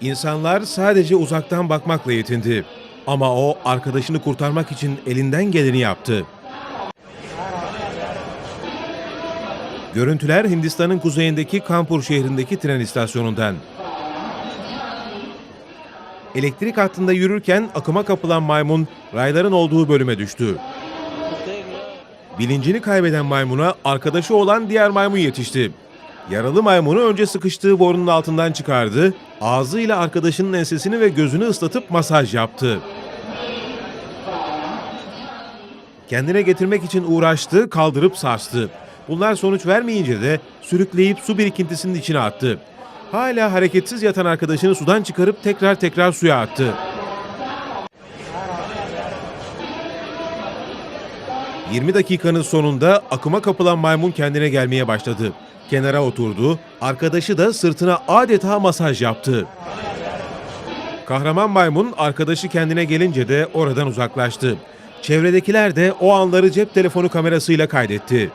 İnsanlar sadece uzaktan bakmakla yetindi. Ama o arkadaşını kurtarmak için elinden geleni yaptı. Görüntüler Hindistan'ın kuzeyindeki Kanpur şehrindeki tren istasyonundan. Elektrik hattında yürürken akıma kapılan maymun rayların olduğu bölüme düştü. Bilincini kaybeden maymuna arkadaşı olan diğer maymun yetişti. Yaralı maymunu önce sıkıştığı borunun altından çıkardı, ağzıyla arkadaşının ensesini ve gözünü ıslatıp masaj yaptı. Kendine getirmek için uğraştı, kaldırıp sarstı. Bunlar sonuç vermeyince de sürükleyip su birikintisinin içine attı. Hala hareketsiz yatan arkadaşını sudan çıkarıp tekrar tekrar suya attı. ...20 dakikanın sonunda akıma kapılan maymun kendine gelmeye başladı. Kenara oturdu, arkadaşı da sırtına adeta masaj yaptı. Kahraman maymun arkadaşı kendine gelince de oradan uzaklaştı. Çevredekiler de o anları cep telefonu kamerasıyla kaydetti.